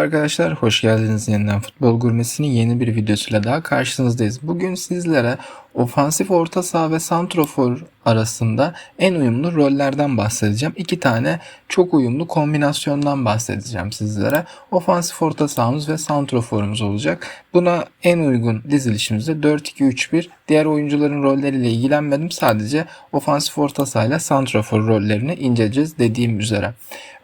Merhaba arkadaşlar, hoş geldiniz yeniden Futbol Gurmesi'nin yeni bir videosuyla daha karşınızdayız. Bugün sizlere ofansif orta saha ve santrofor arasında en uyumlu rollerden bahsedeceğim. İki tane çok uyumlu kombinasyondan bahsedeceğim sizlere. Ofansif orta sahamız ve santroforumuz olacak. Buna en uygun dizilişimizde 4-2-3-1. Diğer oyuncuların rolleriyle ilgilenmedim. Sadece ofansif orta saha ile santrofor rollerini inceleyeceğiz dediğim üzere.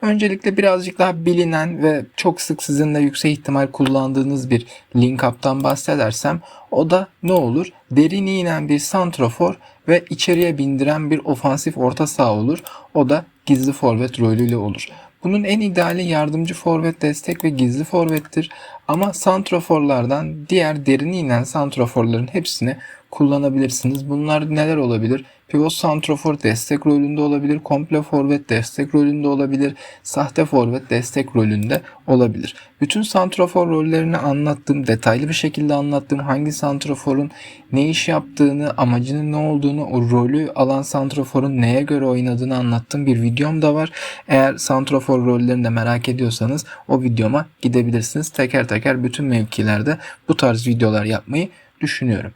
Öncelikle birazcık daha bilinen ve çok sık sizin de yüksek ihtimal kullandığınız bir link up'tan bahsedersem o da ne olur? Derin inen bir santrofor ve içeriye bindiren bir ofansif orta saha olur. O da gizli forvet rolüyle olur. Bunun en ideali yardımcı forvet destek ve gizli forvettir. Ama santroforlardan diğer derin inen santroforların hepsini kullanabilirsiniz. Bunlar neler olabilir? Pivot santrofor destek rolünde olabilir, komple forvet destek rolünde olabilir, sahte forvet destek rolünde olabilir. Bütün santrofor rollerini anlattığım, detaylı bir şekilde anlattığım, hangi santroforun ne iş yaptığını, amacının ne olduğunu, o rolü alan santroforun neye göre oynadığını anlattığım bir videom da var. Eğer santrofor rollerini de merak ediyorsanız o videoma gidebilirsiniz. Teker teker bütün mevkilerde bu tarz videolar yapmayı düşünüyorum.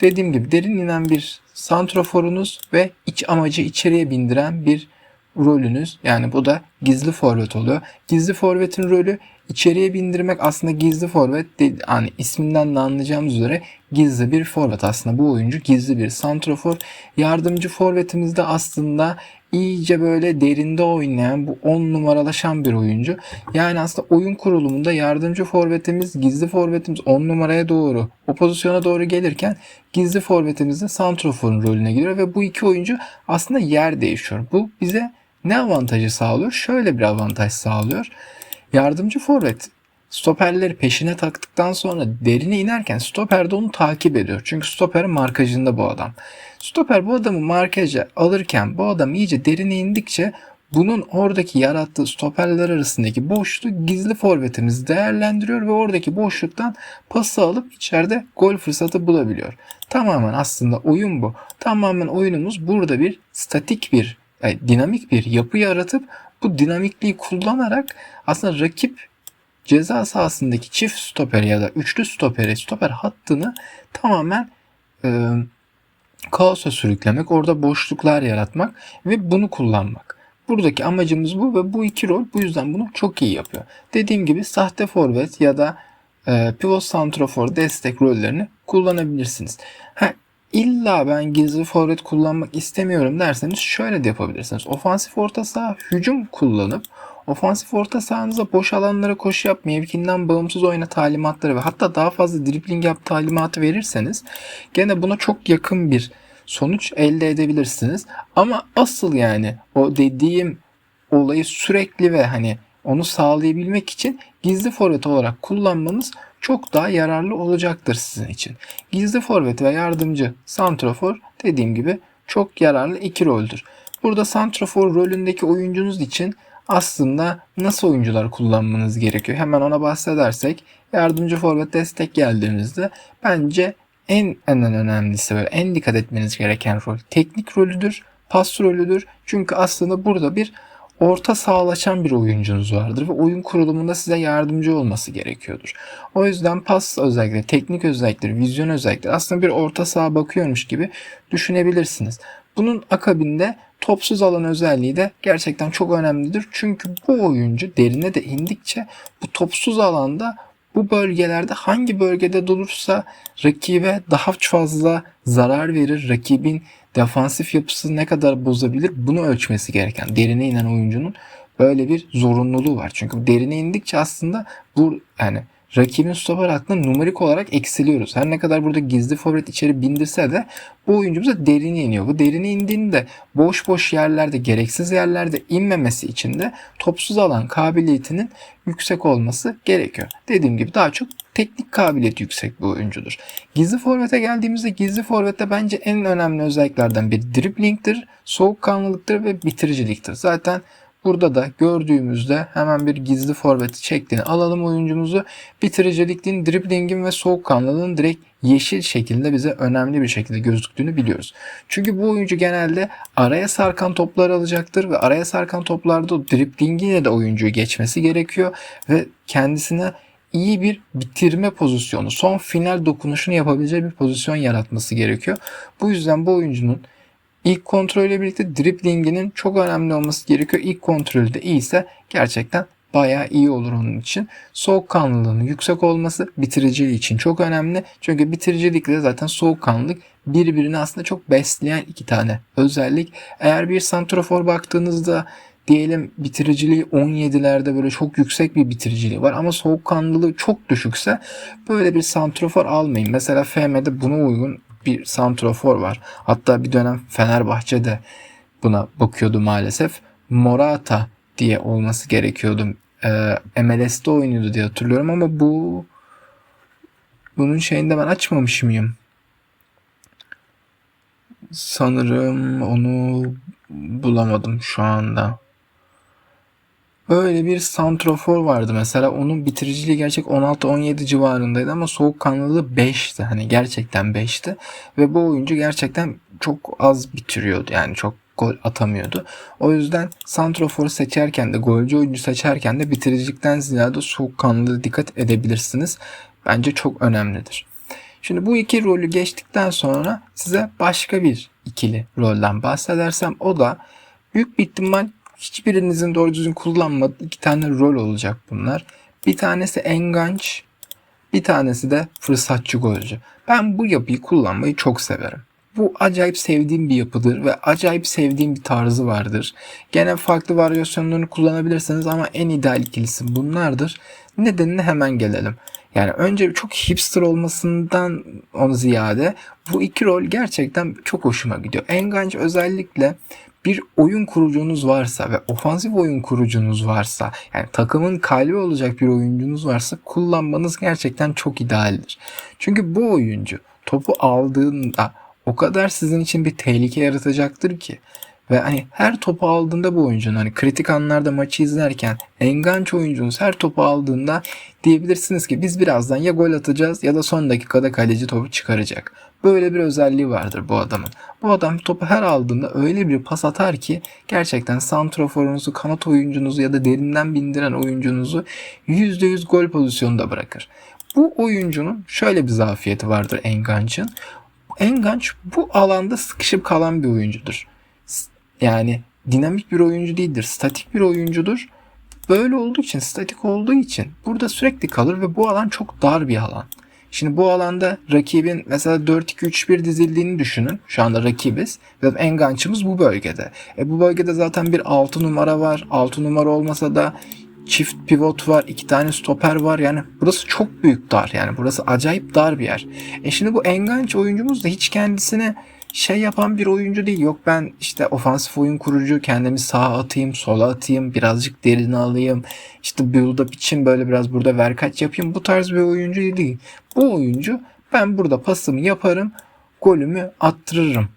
Dediğim gibi derin inen bir santroforunuz ve iç amacı içeriye bindiren bir rolünüz. Yani bu da gizli forvet oluyor. Gizli forvetin rolü içeriye bindirmek aslında gizli forvet değil. Yani isminden de anlayacağımız üzere gizli bir forvet aslında bu oyuncu gizli bir santrofor. Yardımcı forvetimiz de aslında iyice böyle derinde oynayan bu 10 numaralaşan bir oyuncu. Yani aslında oyun kurulumunda yardımcı forvetimiz, gizli forvetimiz 10 numaraya doğru, o pozisyona doğru gelirken gizli forvetimiz de santroforun rolüne giriyor ve bu iki oyuncu aslında yer değişiyor. Bu bize ne avantajı sağlıyor? Şöyle bir avantaj sağlıyor. Yardımcı forvet stoperleri peşine taktıktan sonra derine inerken stoper de onu takip ediyor. Çünkü stoperin markajında bu adam. Stoper bu adamı markaja alırken bu adam iyice derine indikçe bunun oradaki yarattığı stoperler arasındaki boşluğu gizli forvetimiz değerlendiriyor ve oradaki boşluktan pası alıp içeride gol fırsatı bulabiliyor. Tamamen aslında oyun bu. Tamamen oyunumuz burada bir statik bir yani dinamik bir yapı yaratıp bu dinamikliği kullanarak aslında rakip ceza sahasındaki çift stoper ya da üçlü stoperi, stoper hattını tamamen e, kaosa sürüklemek, orada boşluklar yaratmak ve bunu kullanmak. Buradaki amacımız bu ve bu iki rol bu yüzden bunu çok iyi yapıyor. Dediğim gibi sahte forvet ya da e, pivot santrofor destek rollerini kullanabilirsiniz. Ha, illa ben gizli forvet kullanmak istemiyorum derseniz şöyle de yapabilirsiniz. Ofansif orta saha hücum kullanıp ofansif orta sahanıza boş alanlara koşu yap, mevkinden bağımsız oyna talimatları ve hatta daha fazla dribbling yap talimatı verirseniz gene buna çok yakın bir sonuç elde edebilirsiniz. Ama asıl yani o dediğim olayı sürekli ve hani onu sağlayabilmek için gizli forvet olarak kullanmanız çok daha yararlı olacaktır sizin için. Gizli forvet ve yardımcı santrofor dediğim gibi çok yararlı iki roldür. Burada santrofor rolündeki oyuncunuz için aslında nasıl oyuncular kullanmanız gerekiyor? Hemen ona bahsedersek yardımcı forvet destek geldiğinizde bence en en önemlisi ve en dikkat etmeniz gereken rol teknik rolüdür, pas rolüdür. Çünkü aslında burada bir orta sağlaşan bir oyuncunuz vardır ve oyun kurulumunda size yardımcı olması gerekiyordur. O yüzden pas özellikleri, teknik özellikleri, vizyon özellikleri aslında bir orta saha bakıyormuş gibi düşünebilirsiniz. Bunun akabinde topsuz alan özelliği de gerçekten çok önemlidir. Çünkü bu oyuncu derine de indikçe bu topsuz alanda bu bölgelerde hangi bölgede durursa rakibe daha fazla zarar verir. Rakibin defansif yapısı ne kadar bozabilir bunu ölçmesi gereken derine inen oyuncunun böyle bir zorunluluğu var. Çünkü derine indikçe aslında bu yani rakibin stoper hattında numerik olarak eksiliyoruz. Her ne kadar burada gizli forvet içeri bindirse de bu oyuncumuza derine iniyor. Bu derine indiğinde boş boş yerlerde, gereksiz yerlerde inmemesi için de topsuz alan kabiliyetinin yüksek olması gerekiyor. Dediğim gibi daha çok teknik kabiliyet yüksek bir oyuncudur. Gizli forvete geldiğimizde gizli forvette bence en önemli özelliklerden biri driblingdir, soğukkanlılıktır ve bitiriciliktir. Zaten Burada da gördüğümüzde hemen bir gizli forveti çektiğini alalım oyuncumuzu. Bitiricilikliğin, driblingin ve soğukkanlılığın direkt yeşil şekilde bize önemli bir şekilde gözüktüğünü biliyoruz. Çünkü bu oyuncu genelde araya sarkan toplar alacaktır ve araya sarkan toplarda o driblingiyle de oyuncuyu geçmesi gerekiyor ve kendisine iyi bir bitirme pozisyonu, son final dokunuşunu yapabileceği bir pozisyon yaratması gerekiyor. Bu yüzden bu oyuncunun ilk kontrolüyle birlikte driblinginin çok önemli olması gerekiyor. İlk kontrolü de iyiyse gerçekten bayağı iyi olur onun için. Soğukkanlılığının yüksek olması bitiriciliği için çok önemli. Çünkü bitiricilikle zaten soğukkanlılık birbirini aslında çok besleyen iki tane özellik. Eğer bir santrafor baktığınızda diyelim bitiriciliği 17'lerde böyle çok yüksek bir bitiriciliği var ama soğukkanlılığı çok düşükse böyle bir santrafor almayın. Mesela FM'de buna uygun bir santrafor var. Hatta bir dönem Fenerbahçe'de buna bakıyordu maalesef. Morata diye olması gerekiyordu. Ee, MLS'de oynuyordu diye hatırlıyorum ama bu bunun şeyinde ben açmamış mıyım? Sanırım onu bulamadım şu anda. Öyle bir santrofor vardı mesela. Onun bitiriciliği gerçek 16-17 civarındaydı ama soğukkanlılığı 5'ti. Hani gerçekten 5'ti. Ve bu oyuncu gerçekten çok az bitiriyordu. Yani çok gol atamıyordu. O yüzden santroforu seçerken de golcü oyuncu seçerken de bitiricilikten ziyade soğukkanlılığa dikkat edebilirsiniz. Bence çok önemlidir. Şimdi bu iki rolü geçtikten sonra size başka bir ikili rolden bahsedersem o da büyük bir ihtimal hiçbirinizin doğru düzgün kullanmadığı iki tane rol olacak bunlar. Bir tanesi enganç, bir tanesi de fırsatçı golcü. Ben bu yapıyı kullanmayı çok severim. Bu acayip sevdiğim bir yapıdır ve acayip sevdiğim bir tarzı vardır. Gene farklı varyasyonlarını kullanabilirsiniz ama en ideal ikilisi bunlardır. Nedenine hemen gelelim. Yani önce çok hipster olmasından onu ziyade bu iki rol gerçekten çok hoşuma gidiyor. Enganç özellikle bir oyun kurucunuz varsa ve ofansif oyun kurucunuz varsa yani takımın kalbi olacak bir oyuncunuz varsa kullanmanız gerçekten çok idealdir. Çünkü bu oyuncu topu aldığında o kadar sizin için bir tehlike yaratacaktır ki ve hani her topu aldığında bu oyuncunun hani kritik anlarda maçı izlerken enganç oyuncunuz her topu aldığında diyebilirsiniz ki biz birazdan ya gol atacağız ya da son dakikada kaleci topu çıkaracak. Böyle bir özelliği vardır bu adamın. Bu adam topu her aldığında öyle bir pas atar ki gerçekten santroforunuzu, kanat oyuncunuzu ya da derinden bindiren oyuncunuzu %100 gol pozisyonunda bırakır. Bu oyuncunun şöyle bir zafiyeti vardır Enganç'ın. Enganç bu alanda sıkışıp kalan bir oyuncudur. Yani dinamik bir oyuncu değildir. Statik bir oyuncudur. Böyle olduğu için, statik olduğu için burada sürekli kalır ve bu alan çok dar bir alan. Şimdi bu alanda rakibin mesela 4-2-3-1 dizildiğini düşünün. Şu anda rakibiz ve engançımız bu bölgede. E bu bölgede zaten bir 6 numara var. 6 numara olmasa da çift pivot var, iki tane stoper var. Yani burası çok büyük dar. Yani burası acayip dar bir yer. E şimdi bu enganç oyuncumuz da hiç kendisine şey yapan bir oyuncu değil. Yok ben işte ofansif oyun kurucu kendimi sağa atayım, sola atayım, birazcık derine alayım. İşte build up için böyle biraz burada verkaç yapayım. Bu tarz bir oyuncu değil. Bu oyuncu ben burada pasımı yaparım, golümü attırırım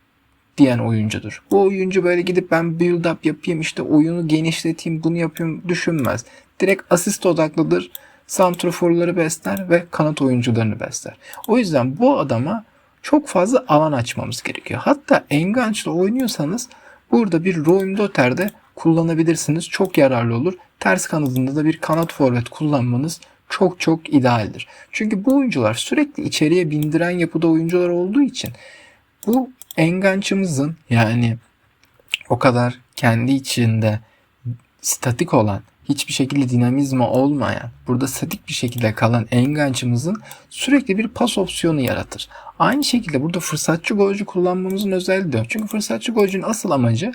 diyen oyuncudur. Bu oyuncu böyle gidip ben build up yapayım işte oyunu genişleteyim bunu yapayım düşünmez. Direkt asist odaklıdır. Santroforları besler ve kanat oyuncularını besler. O yüzden bu adama çok fazla alan açmamız gerekiyor. Hatta engançla oynuyorsanız burada bir Roim Dotter'de kullanabilirsiniz. Çok yararlı olur. Ters kanadında da bir kanat forvet kullanmanız çok çok idealdir. Çünkü bu oyuncular sürekli içeriye bindiren yapıda oyuncular olduğu için bu engançımızın yani o kadar kendi içinde statik olan hiçbir şekilde dinamizma olmayan, burada statik bir şekilde kalan engançımızın sürekli bir pas opsiyonu yaratır. Aynı şekilde burada fırsatçı golcü kullanmamızın özelliği de Çünkü fırsatçı golcünün asıl amacı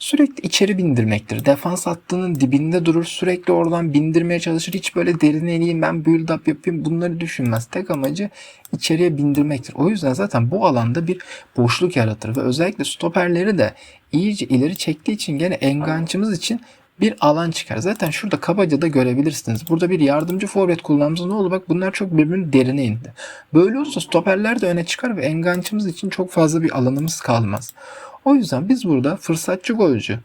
sürekli içeri bindirmektir. Defans hattının dibinde durur sürekli oradan bindirmeye çalışır. Hiç böyle derine ineyim ben build up yapayım bunları düşünmez. Tek amacı içeriye bindirmektir. O yüzden zaten bu alanda bir boşluk yaratır ve özellikle stoperleri de iyice ileri çektiği için gene engançımız için bir alan çıkar. Zaten şurada kabaca da görebilirsiniz. Burada bir yardımcı forvet kullanımız ne oldu? Bak bunlar çok birbirinin derine indi. Böyle olursa stoperler de öne çıkar ve engançımız için çok fazla bir alanımız kalmaz. O yüzden biz burada fırsatçı golcü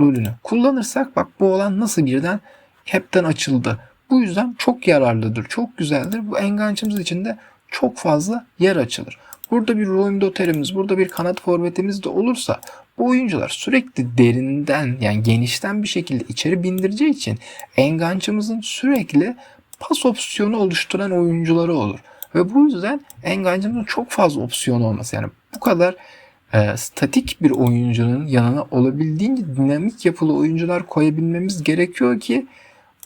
rolünü kullanırsak bak bu olan nasıl birden hepten açıldı. Bu yüzden çok yararlıdır, çok güzeldir. Bu engançımız için de çok fazla yer açılır. Burada bir Roim Doter'imiz, burada bir kanat forvetimiz de olursa bu oyuncular sürekli derinden yani genişten bir şekilde içeri bindireceği için engançımızın sürekli pas opsiyonu oluşturan oyuncuları olur. Ve bu yüzden engancımızın çok fazla opsiyon olması yani bu kadar e, statik bir oyuncunun yanına olabildiğince dinamik yapılı oyuncular koyabilmemiz gerekiyor ki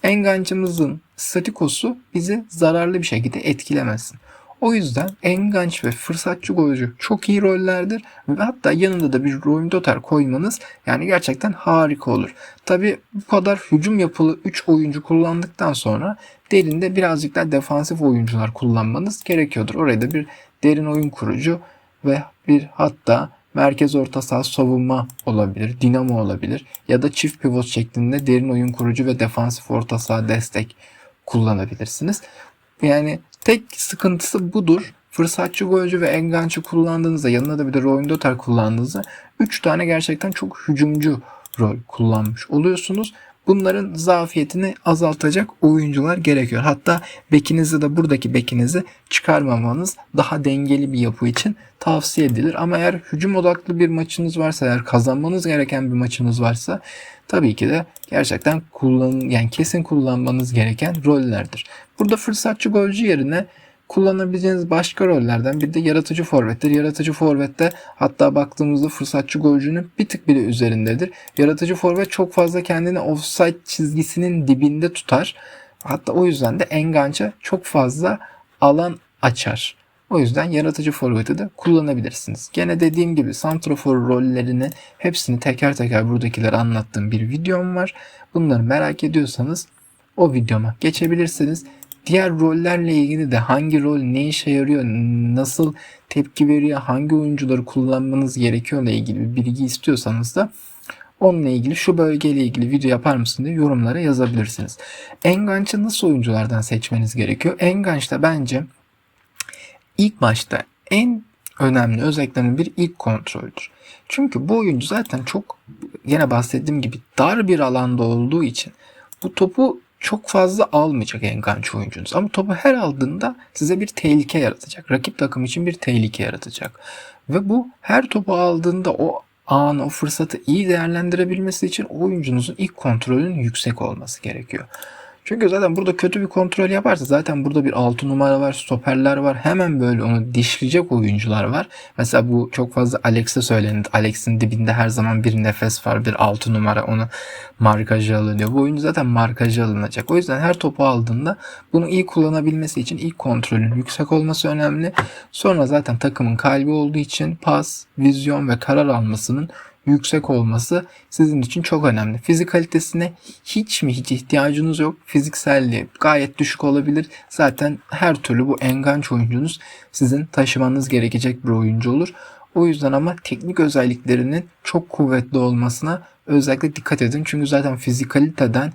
engancımızın statikosu bizi zararlı bir şekilde etkilemesin. O yüzden enganç ve fırsatçı golcü çok iyi rollerdir ve hatta yanında da bir Roy Dotar koymanız yani gerçekten harika olur. Tabi bu kadar hücum yapılı 3 oyuncu kullandıktan sonra derinde birazcık daha defansif oyuncular kullanmanız gerekiyordur. Oraya da bir derin oyun kurucu ve bir hatta merkez orta saha savunma olabilir, dinamo olabilir ya da çift pivot şeklinde derin oyun kurucu ve defansif orta saha destek kullanabilirsiniz. Yani tek sıkıntısı budur. Fırsatçı golcü ve engançı kullandığınızda yanına da bir de Roy Dotar kullandığınızda 3 tane gerçekten çok hücumcu rol kullanmış oluyorsunuz. Bunların zafiyetini azaltacak oyuncular gerekiyor. Hatta bekinizi de buradaki bekinizi çıkarmamanız daha dengeli bir yapı için tavsiye edilir. Ama eğer hücum odaklı bir maçınız varsa, eğer kazanmanız gereken bir maçınız varsa tabii ki de gerçekten kullan yani kesin kullanmanız gereken rollerdir. Burada fırsatçı golcü yerine kullanabileceğiniz başka rollerden bir de yaratıcı forvettir. Yaratıcı forvette hatta baktığımızda fırsatçı golcünün bir tık bile üzerindedir. Yaratıcı forvet çok fazla kendini offside çizgisinin dibinde tutar. Hatta o yüzden de engança çok fazla alan açar. O yüzden yaratıcı forveti de kullanabilirsiniz. Gene dediğim gibi santrofor rollerini hepsini teker teker buradakileri anlattığım bir videom var. Bunları merak ediyorsanız o videoma geçebilirsiniz. Diğer rollerle ilgili de hangi rol ne işe yarıyor, nasıl tepki veriyor, hangi oyuncuları kullanmanız gerekiyor ile ilgili bir bilgi istiyorsanız da onunla ilgili şu bölgeyle ilgili video yapar mısın diye yorumlara yazabilirsiniz. Enganç'ı nasıl oyunculardan seçmeniz gerekiyor? Enganç'ta bence ilk başta en önemli özelliklerinin bir ilk kontroldür. Çünkü bu oyuncu zaten çok yine bahsettiğim gibi dar bir alanda olduğu için bu topu çok fazla almayacak enganç oyuncunuz. Ama topu her aldığında size bir tehlike yaratacak. Rakip takım için bir tehlike yaratacak. Ve bu her topu aldığında o an, o fırsatı iyi değerlendirebilmesi için oyuncunuzun ilk kontrolünün yüksek olması gerekiyor. Çünkü zaten burada kötü bir kontrol yaparsa zaten burada bir 6 numara var, stoperler var. Hemen böyle onu dişleyecek oyuncular var. Mesela bu çok fazla Alex'e söylenir. Alex'in dibinde her zaman bir nefes var, bir 6 numara onu markajı alınıyor. Bu oyuncu zaten markajı alınacak. O yüzden her topu aldığında bunu iyi kullanabilmesi için ilk kontrolün yüksek olması önemli. Sonra zaten takımın kalbi olduğu için pas, vizyon ve karar almasının yüksek olması sizin için çok önemli. Fizikalitesine hiç mi hiç ihtiyacınız yok. Fizikselliği gayet düşük olabilir. Zaten her türlü bu enganç oyuncunuz sizin taşımanız gerekecek bir oyuncu olur. O yüzden ama teknik özelliklerinin çok kuvvetli olmasına özellikle dikkat edin. Çünkü zaten fizikaliteden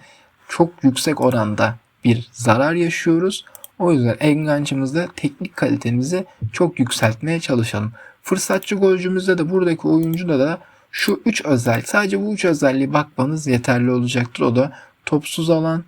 çok yüksek oranda bir zarar yaşıyoruz. O yüzden engancımızda teknik kalitemizi çok yükseltmeye çalışalım. Fırsatçı golcümüzde de buradaki oyuncuda da şu üç özellik sadece bu üç özelliği bakmanız yeterli olacaktır. O da topsuz alan,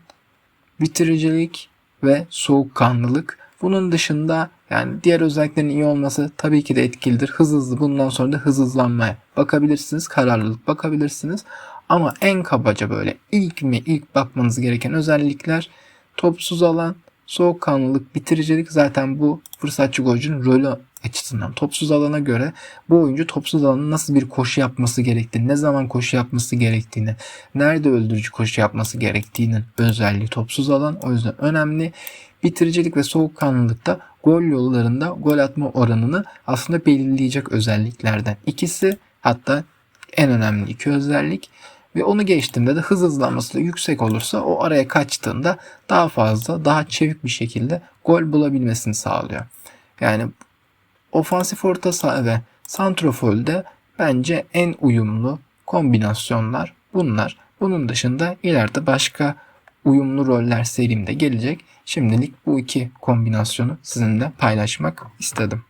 bitiricilik ve soğukkanlılık. Bunun dışında yani diğer özelliklerin iyi olması tabii ki de etkilidir. Hız hızlı bundan sonra da hız hızlanmaya bakabilirsiniz. Kararlılık bakabilirsiniz. Ama en kabaca böyle ilk mi ilk bakmanız gereken özellikler topsuz alan, soğukkanlılık, bitiricilik zaten bu fırsatçı golcünün rolü açısından topsuz alana göre bu oyuncu topsuz alanın nasıl bir koşu yapması gerektiğini, ne zaman koşu yapması gerektiğini, nerede öldürücü koşu yapması gerektiğinin özelliği topsuz alan. O yüzden önemli. Bitiricilik ve soğukkanlılıkta gol yollarında gol atma oranını aslında belirleyecek özelliklerden ikisi hatta en önemli iki özellik. Ve onu geçtiğinde de hız hızlanması da yüksek olursa o araya kaçtığında daha fazla, daha çevik bir şekilde gol bulabilmesini sağlıyor. Yani ofansif orta saha ve santrofolde bence en uyumlu kombinasyonlar bunlar. Bunun dışında ileride başka uyumlu roller serimde gelecek. Şimdilik bu iki kombinasyonu sizinle paylaşmak istedim.